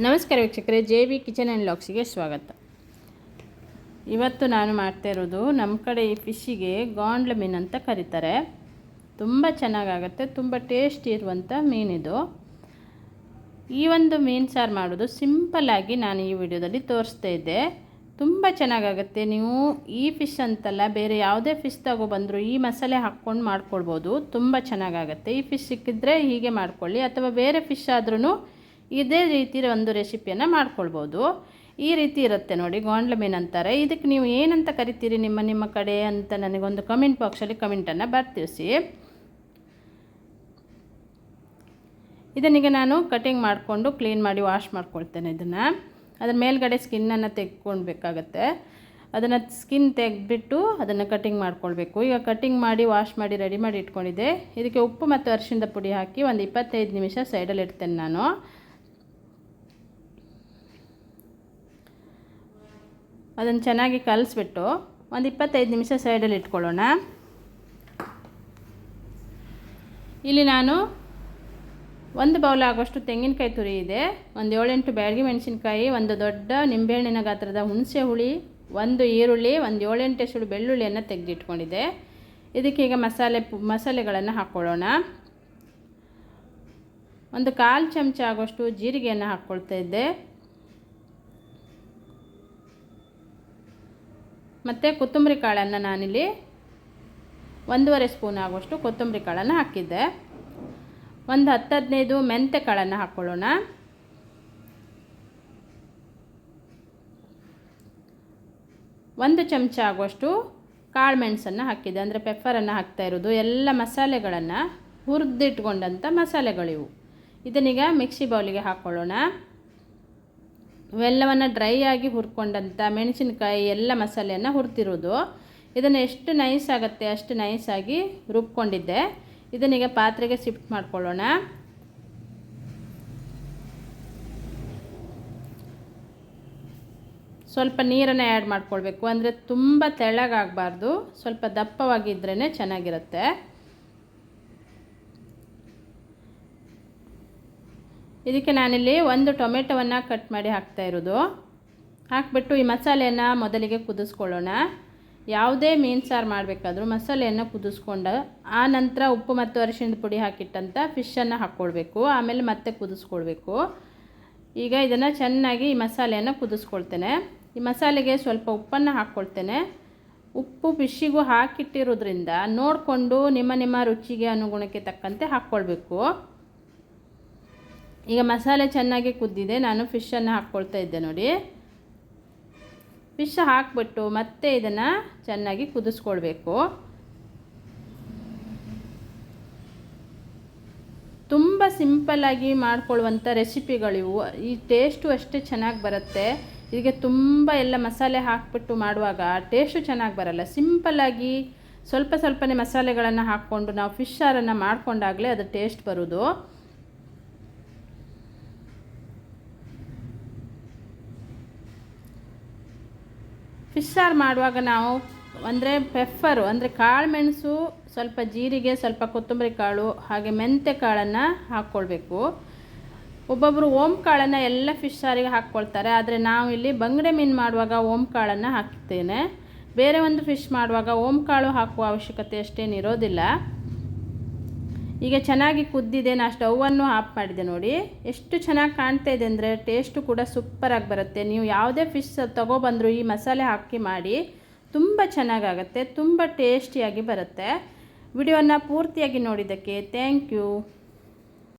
ನಮಸ್ಕಾರ ವೀಕ್ಷಕರೇ, J V kitchen and ಲಾಕ್ಸಿಗೆ ಸ್ವಾಗತ. ಇವತ್ತು ನಾನು ಮಾಡ್ತಾ ಇರೋದು ನಮ್ಮ ಕಡೆ ಈ ಫಿಶ್ಶಿಗೆ ಗಾಂಡ್ಲ ಮೀನು ಅಂತ ಕರೀತಾರೆ. ತುಂಬ ಚೆನ್ನಾಗಾಗತ್ತೆ, ತುಂಬ ಟೇಸ್ಟ್ ಇರುವಂಥ ಮೀನಿದು. ಈ ಒಂದು ಮೀನು ಸಾರು ಮಾಡೋದು ಸಿಂಪಲ್ಲಾಗಿ ನಾನು ಈ ವಿಡಿಯೋದಲ್ಲಿ ತೋರಿಸ್ತಾ ಇದ್ದೆ. ತುಂಬ ಚೆನ್ನಾಗಾಗುತ್ತೆ, ನೀವು ಈ ಫಿಶ್ ಅಂತಲ್ಲ, ಬೇರೆ ಯಾವುದೇ ಫಿಶ್ ತಗೊಬಂದರೂ ಈ ಮಸಾಲೆ ಹಾಕ್ಕೊಂಡು ಮಾಡ್ಕೊಳ್ಬೋದು ತುಂಬ ಚೆನ್ನಾಗಾಗತ್ತೆ, ಈ ಫಿಶ್ ಸಿಕ್ಕಿದ್ರೆ ಹೀಗೆ ಮಾಡ್ಕೊಳ್ಳಿ, ಅಥವಾ ಬೇರೆ ಫಿಶ್ ಆದ್ರೂ ಇದೇ ರೀತಿ ಒಂದು ರೆಸಿಪಿಯನ್ನು ಮಾಡ್ಕೊಳ್ಬೋದು. ಈ ರೀತಿ ಇರುತ್ತೆ ನೋಡಿ, ಗಾಂಡ್ಲ ಮೀನು ಅಂತಾರೆ. ಇದಕ್ಕೆ ನೀವು ಏನಂತ ಕರಿತೀರಿ ನಿಮ್ಮ ನಿಮ್ಮ ಕಡೆ ಅಂತ ನನಗೊಂದು ಕಮೆಂಟ್ ಬಾಕ್ಸಲ್ಲಿ ಕಮೆಂಟನ್ನು ಬರ್ತಿಸಿ ಇದನ್ನೀಗ ನಾನು ಕಟಿಂಗ್ ಮಾಡಿಕೊಂಡು ಕ್ಲೀನ್ ಮಾಡಿ ವಾಶ್ ಮಾಡ್ಕೊಳ್ತೇನೆ ಇದನ್ನು. ಅದರ ಮೇಲ್ಗಡೆ ಸ್ಕಿನ್ನನ್ನು ತೆಗ್ಕೊಳ್ಬೇಕಾಗತ್ತೆ ಅದನ್ನು ಸ್ಕಿನ್ ತೆಗೆದ್ಬಿಟ್ಟು ಅದನ್ನು ಕಟಿಂಗ್ ಮಾಡ್ಕೊಳ್ಬೇಕು. ಈಗ ಕಟಿಂಗ್ ಮಾಡಿ ವಾಶ್ ಮಾಡಿ ರೆಡಿ ಮಾಡಿ ಇಟ್ಕೊಂಡಿದ್ದೆ. ಇದಕ್ಕೆ ಉಪ್ಪು ಮತ್ತು ಅರಿಶಿಣದ ಪುಡಿ ಹಾಕಿ ಒಂದು ಇಪ್ಪತ್ತೈದು ನಿಮಿಷ ಸೈಡಲ್ಲಿ ಇಡ್ತೇನೆ ನಾನು. ಅದನ್ನು ಚೆನ್ನಾಗಿ ಕಲಿಸ್ಬಿಟ್ಟು ಒಂದು ಇಪ್ಪತ್ತೈದು ನಿಮಿಷ ಸೈಡಲ್ಲಿ ಇಟ್ಕೊಳ್ಳೋಣ. ಇಲ್ಲಿ ನಾನು ಒಂದು ಬೌಲ್ ಆಗೋಷ್ಟು ತೆಂಗಿನಕಾಯಿ ತುರಿ ಇದೆ. ಒಂದು ಏಳೆಂಟು ಬ್ಯಾಡಗಿ ಮೆಣಸಿನ್ಕಾಯಿ, ಒಂದು ದೊಡ್ಡ ನಿಂಬೆಹಣ್ಣಿನ ಗಾತ್ರದ ಹುಣಸೆ ಹುಳಿ, ಒಂದು ಈರುಳ್ಳಿ, ಒಂದು ಏಳೆಂಟು ಎಸಳು ಬೆಳ್ಳುಳ್ಳಿಯನ್ನು ತೆಗೆದಿಟ್ಕೊಂಡಿದ್ದೆ. ಇದಕ್ಕೀಗ ಮಸಾಲೆ ಮಸಾಲೆಗಳನ್ನು ಹಾಕ್ಕೊಳ್ಳೋಣ. ಒಂದು ಕಾಲು ಚಮಚ ಆಗೋಷ್ಟು ಜೀರಿಗೆಯನ್ನು ಹಾಕ್ಕೊಳ್ತಾ ಇದ್ದೆ. ಮತ್ತು ಕೊತ್ತಂಬರಿ ಕಾಳನ್ನು ನಾನಿಲ್ಲಿ ಒಂದೂವರೆ ಸ್ಪೂನ್ ಆಗುವಷ್ಟು ಕೊತ್ತಂಬರಿ ಕಾಳನ್ನು ಹಾಕಿದ್ದೆ. ಒಂದು ಹತ್ತು ಹದಿನೈದು ಮೆಂತೆ ಕಾಳನ್ನು ಹಾಕ್ಕೊಳ್ಳೋಣ ಒಂದು ಚಮಚ ಆಗುವಷ್ಟು ಕಾಳು ಮೆಣಸನ್ನು ಹಾಕಿದ್ದೆ. ಅಂದರೆ ಪೆಪ್ಪರನ್ನು ಹಾಕ್ತಾ ಇರೋದು. ಎಲ್ಲ ಮಸಾಲೆಗಳನ್ನು ಹುರಿದಿಟ್ಕೊಂಡಂಥ ಮಸಾಲೆಗಳಿವು. ಇದನ್ನೀಗ ಮಿಕ್ಸಿ ಬೌಲಿಗೆ ಹಾಕ್ಕೊಳ್ಳೋಣ ಇವೆಲ್ಲವನ್ನು ಡ್ರೈ ಆಗಿ ಹುರ್ಕೊಂಡಂಥ ಮೆಣಸಿನಕಾಯಿ ಎಲ್ಲ ಮಸಾಲೆಯನ್ನು ಹುರ್ತಿರೋದು. ಇದನ್ನು ಎಷ್ಟು ನೈಸ್ ಆಗುತ್ತೆ ಅಷ್ಟು ನೈಸಾಗಿ ರುಬ್ಕೊಂಡಿದ್ದೆ. ಇದನ್ನೀಗ ಪಾತ್ರೆಗೆ ಶಿಫ್ಟ್ ಮಾಡ್ಕೊಳ್ಳೋಣ. ಸ್ವಲ್ಪ ನೀರನ್ನು ಆ್ಯಡ್ ಮಾಡ್ಕೊಳ್ಬೇಕು. ಅಂದರೆ ತುಂಬ ತೆಳ್ಳಗಾಗಬಾರ್ದು. ಸ್ವಲ್ಪ ದಪ್ಪವಾಗಿದ್ರೇ ಚೆನ್ನಾಗಿರುತ್ತೆ. ಇದಕ್ಕೆ ನಾನಿಲ್ಲಿ ಒಂದು ಟೊಮೆಟೊವನ್ನು ಕಟ್ ಮಾಡಿ ಹಾಕ್ತಾ ಇರೋದು. ಹಾಕ್ಬಿಟ್ಟು ಈ ಮಸಾಲೆಯನ್ನು ಮೊದಲಿಗೆ ಕುದಿಸ್ಕೊಳ್ಳೋಣ. ಯಾವುದೇ ಮೀನು ಸಾರು ಮಾಡಬೇಕಾದ್ರೂ ಮಸಾಲೆಯನ್ನು ಕುದಿಸ್ಕೊಂಡು ಆ ನಂತರ ಉಪ್ಪು ಮತ್ತು ಅರಿಶಿಣದ ಪುಡಿ ಹಾಕಿಟ್ಟಂಥ ಫಿಶನ್ನು ಹಾಕ್ಕೊಳ್ಬೇಕು. ಆಮೇಲೆ ಮತ್ತೆ ಕುದಿಸ್ಕೊಳ್ಬೇಕು. ಈಗ ಇದನ್ನು ಚೆನ್ನಾಗಿ ಈ ಮಸಾಲೆಯನ್ನು ಕುದಿಸ್ಕೊಳ್ತೇನೆ. ಈ ಮಸಾಲೆಗೆ ಸ್ವಲ್ಪ ಉಪ್ಪನ್ನು ಹಾಕ್ಕೊಳ್ತೇನೆ. ಉಪ್ಪು ಫಿಶ್ಶಿಗೂ ಹಾಕಿಟ್ಟಿರೋದ್ರಿಂದ ನೋಡಿಕೊಂಡು ನಿಮ್ಮ ನಿಮ್ಮ ರುಚಿಗೆ ಅನುಗುಣಕ್ಕೆ ತಕ್ಕಂತೆ ಹಾಕ್ಕೊಳ್ಬೇಕು. ಈಗ ಮಸಾಲೆ ಚೆನ್ನಾಗಿ ಕುದ್ದಿದೆ, ನಾನು ಫಿಶನ್ನು ಹಾಕ್ಕೊಳ್ತಾ ಇದ್ದೆ ನೋಡಿ. ಫಿಶ್ ಹಾಕ್ಬಿಟ್ಟು ಮತ್ತೆ ಇದನ್ನು ಚೆನ್ನಾಗಿ ಕುದಿಸ್ಕೊಳ್ಬೇಕು. ತುಂಬ ಸಿಂಪಲ್ಲಾಗಿ ಮಾಡ್ಕೊಳ್ಳುವಂಥ ರೆಸಿಪಿಗಳಿವು ಈ ಟೇಸ್ಟು ಅಷ್ಟೇ ಚೆನ್ನಾಗಿ ಬರುತ್ತೆ. ಇದಕ್ಕೆ ತುಂಬ ಎಲ್ಲ ಮಸಾಲೆ ಹಾಕ್ಬಿಟ್ಟು ಮಾಡುವಾಗ ಟೇಸ್ಟು ಚೆನ್ನಾಗಿ ಬರಲ್ಲ. ಸಿಂಪಲ್ಲಾಗಿ ಸ್ವಲ್ಪ ಸ್ವಲ್ಪನೇ ಮಸಾಲೆಗಳನ್ನು ಹಾಕ್ಕೊಂಡು ನಾವು ಫಿಶ್ ಸಾರನ್ನು ಮಾಡ್ಕೊಂಡಾಗಲೇ ಅದು ಟೇಸ್ಟ್ ಬರೋದು. ಫಿಶ್ ಸಾರು ಮಾಡುವಾಗ ನಾವು ಅಂದರೆ ಪೆಪ್ಪರು ಅಂದರೆ ಕಾಳು ಮೆಣಸು ಸ್ವಲ್ಪ ಜೀರಿಗೆ, ಸ್ವಲ್ಪ ಕೊತ್ತಂಬರಿ ಕಾಳು, ಹಾಗೆ ಮೆಂತೆ ಕಾಳನ್ನು ಹಾಕ್ಕೊಳ್ಬೇಕು ಒಬ್ಬೊಬ್ಬರು ಓಮ್ ಕಾಳನ್ನು ಎಲ್ಲ ಫಿಶ್ ಸಾರಿಗೆ ಹಾಕ್ಕೊಳ್ತಾರೆ ಆದರೆ ನಾವು ಇಲ್ಲಿ ಬಂಗಡೆ ಮೀನು ಮಾಡುವಾಗ ಓಮ್ ಕಾಳನ್ನು ಹಾಕ್ತೇನೆ. ಬೇರೆ ಒಂದು ಫಿಶ್ ಮಾಡುವಾಗ ಓಮ್ ಕಾಳು ಹಾಕುವ ಅವಶ್ಯಕತೆ ಅಷ್ಟೇನು ಇರೋದಿಲ್ಲ ಈಗ ಚೆನ್ನಾಗಿ ಕುದ್ದಿದೆ ನಾನು ಸ್ಟವನ್ನು ಆಫ್ ಮಾಡಿದೆ ನೋಡಿ. ಎಷ್ಟು ಚೆನ್ನಾಗಿ ಕಾಣ್ತಾ ಇದೆ ಅಂದರೆ ಟೇಸ್ಟು ಕೂಡ ಸೂಪರಾಗಿ ಬರುತ್ತೆ. ನೀವು ಯಾವುದೇ ಫಿಶ್ ತೊಗೊಬಂದರೂ ಈ ಮಸಾಲೆ ಹಾಕಿ ಮಾಡಿ ತುಂಬ ಚೆನ್ನಾಗಾಗತ್ತೆ, ತುಂಬ ಟೇಸ್ಟಿಯಾಗಿ ಬರುತ್ತೆ. ವಿಡಿಯೋನ ಪೂರ್ತಿಯಾಗಿ ನೋಡಿದ್ದಕ್ಕೆ ಥ್ಯಾಂಕ್ ಯು